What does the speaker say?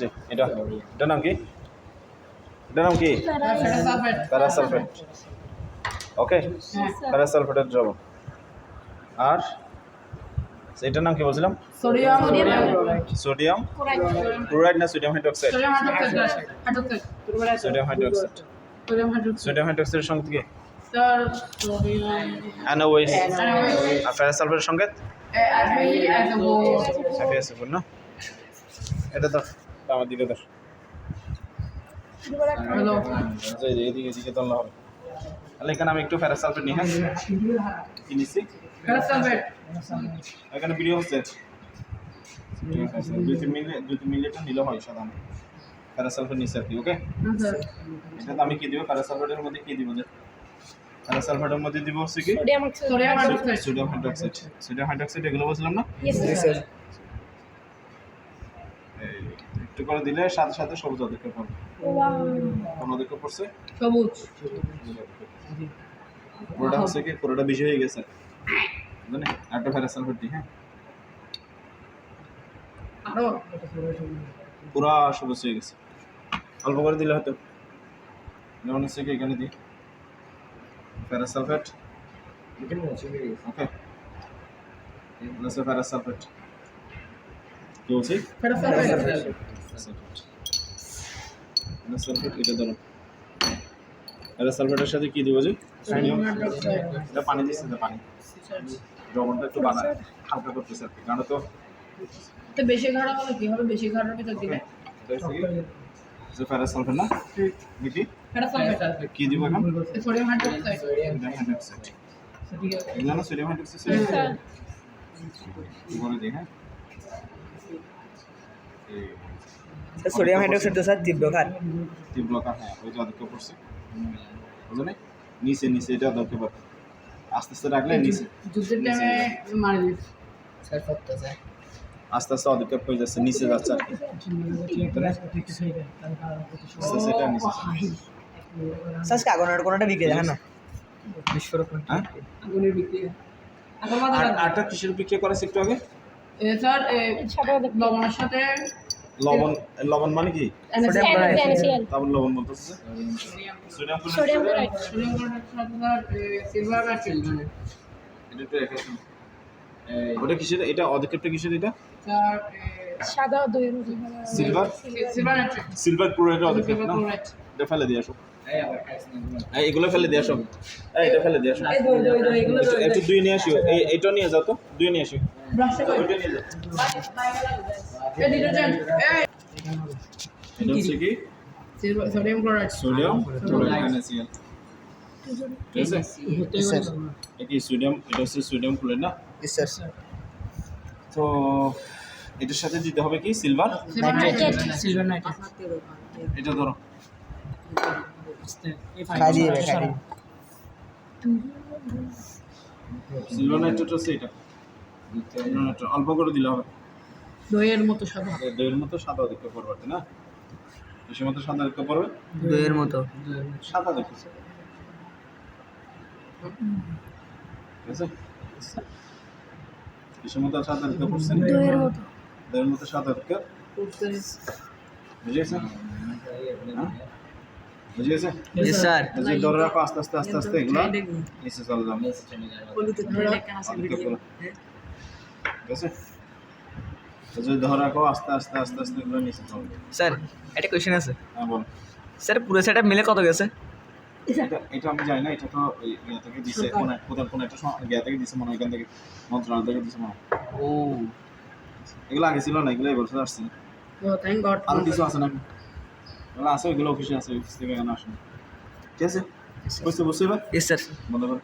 যে এটা। এটার নাম কি? এটার নাম কি? প্যারাসালফেট। ওকে প্যারাসালফেটের দ্রবণ আর এটার নাম কি বলছিলাম? Sodium sodium chloride. না sodium hydroxide? Sodium hydroxide. Sodium হাইড্রোক্সাইডের কি? আর প্যারাসালফেটের FeSO4 এটা তো আমার দিকে ধর। আচ্ছা, এদিকে হবে। তাহলে এখানে আমি একটু প্যারাসালফেট নিই হ্যাঁ? নিচ্ছি এখানে ভিডিও হচ্ছে ঠিক আছে দুই তিন মিনিট দুই তিন মিনিটটা নিলে হয় সাধারণত প্যারাসালফেট ওকে স্যার এটাতে আমি কি দিব? প্যারাসালফেটের মধ্যে কি দিব যে? প্যারাসালফেটের মধ্যে দিব হচ্ছে কি? Sodium hydroxide sodium hydroxide sodium hydroxide এগুলো বলছিলাম না এই, একটু করে দিলে সাথে সাথে সবুজ অধিকার পাবে কোন অধিকার পড়ছে সবুজ। পুরোটা হচ্ছে কি? পুরোটা বেশি হয়ে গেছে। জানে? একটা প্যারাসালফেট দিই হ্যাঁ? আরও? পুরা সবুজ হয়ে গেছে। অল্প করে দিলে হয়তো। যেমন হচ্ছে কি এখানে দিই। প্যারাসালফেট ওকে। প্যারাসালফেট কি বলছি? প্যারাসালফেট এটা ধরো প্যারাসালফেটের সাথে কি দিব যে? এটা পানি দিচ্ছে না পানি। দ্রবণটা একটু বানা হালকা করতেছে আর কি। কারণ তো? তো বেশি ঘাড়া হলে কি? হবে বেশি ঘাড়ার ভিতর দিলে। যে প্যারাসালফেট না? কি? দিব এখন? সোডিয়াম হাইড্রোক্সাইড সোডিয়াম হাইড্রোক্সাইড এগুলো সোডিয়াম হাইড্রোক্সাইড বলে দিই হ্যাঁ? সোডিয়াম হাইড্রোক্সাইড তো স্যার তীব্র খার তীব্র কার হ্যাঁ ওই যে অদক্ষ পড়ছে নিচে নিচে এটা অদক্ষ পড়ে আস্তে আস্তে রাখলে নিচে যুদ্ধের টাইমে মারি দিস স্যার স্যার আস্তে আস্তে অদক্ষ হয়ে যাচ্ছে নিচে যাচ্ছে আর কি। স্যার কাগনের কোনোটা বিক্রি দেখেন না। বিস্ফোরক হ্যাঁ? আগুনের বাজার আরটা কিসের বিক্রি করেছে একটু আগে? স্যার লবণের সাথে লবণ লবণ মানে কি? তারপর লবণ বলতেছে। Sodium sodium chloride sodium chloride silver আর সিলভার এটা একটু রেখে ওটা কিসের? এটা অধিক্ষেপটা কিসের এটা? স্যার সাদা দই সিলভার সিলভার সিলভার ক্লোরাইডের অধিক্ষেপ না? এটা ফেলে দিয়ে আসো। এই, এগুলো। ফেলে দিয়ে আসো। এই, এটা ফেলে দিয়ে আসো। এই দই দই দই এগুলো একটু- দুই নিয়ে আসিও। এই এটা নিয়ে যাও তো। দুই নিয়ে আসিও। ব্রাশে করে। ওইটা নিয়ে যাও। এই ডিটারজেন্ট এই। এটা হচ্ছে কি? সোডিয়াম ক্লোরাইড সোডিয়াম ক্লোরাইড ঠিক আছে? এটা সোডিয়াম এটা হচ্ছে সোডিয়াম ক্লোরাইড না? স্যার তো এটার সাথে দিতে হবে কি? সিলভার সিলভার নাইট্রেট এটা ধরো। সিলভার নাইট্রেট হচ্ছে এটা। অল্প করে দিলে হবে। দইয়ের মতো সাদা। দইয়ের মতো সাদা দেখতে পড়বে তাই না? বেশি মতো সাদা দেখতে পড়বে দইয়ের মতো। সাদা দেখতে ঠিক আছে? বেশি মতো সাদা দেখতে পড়ছে দইয়ের মতো। দইয়ের মতো সাদা দেখতে বুঝে গেছে হ্যাঁ? বুঝে গেছে জি স্যার এই ধরে রাখো আস্তে আস্তে আস্তে আস্তে এগুলো নিচে চলে যাবে ঠিক আছে এই ধরে রাখো আস্তে আস্তে আস্তে আস্তে এগুলো নিচে চলে স্যার একটা কোয়েশ্চেন আছে। হ্যাঁ বল। স্যার পুরো সেটা মিলে কত গেছে? এটা এটা আমি জানি না এটা তো ওই ইয়ে থেকে দিছে কোন কোথাও কোন একটা ইয়ে থেকে দিছে মনে হয় এখান থেকে মন্ত্রণালয় থেকে দিছে মনে হয়। ও। এগুলো আগে ছিল না এগুলো এবছর আসছে ও থ্যাংক গড কিছু আছে নাকি? এগুলো আছে ওইগুলো অফিসে আছে অফিস থেকে এখানে আসুন। ঠিক আছে? বুঝতে বুঝতে এবার স্যার বন্ধ করে।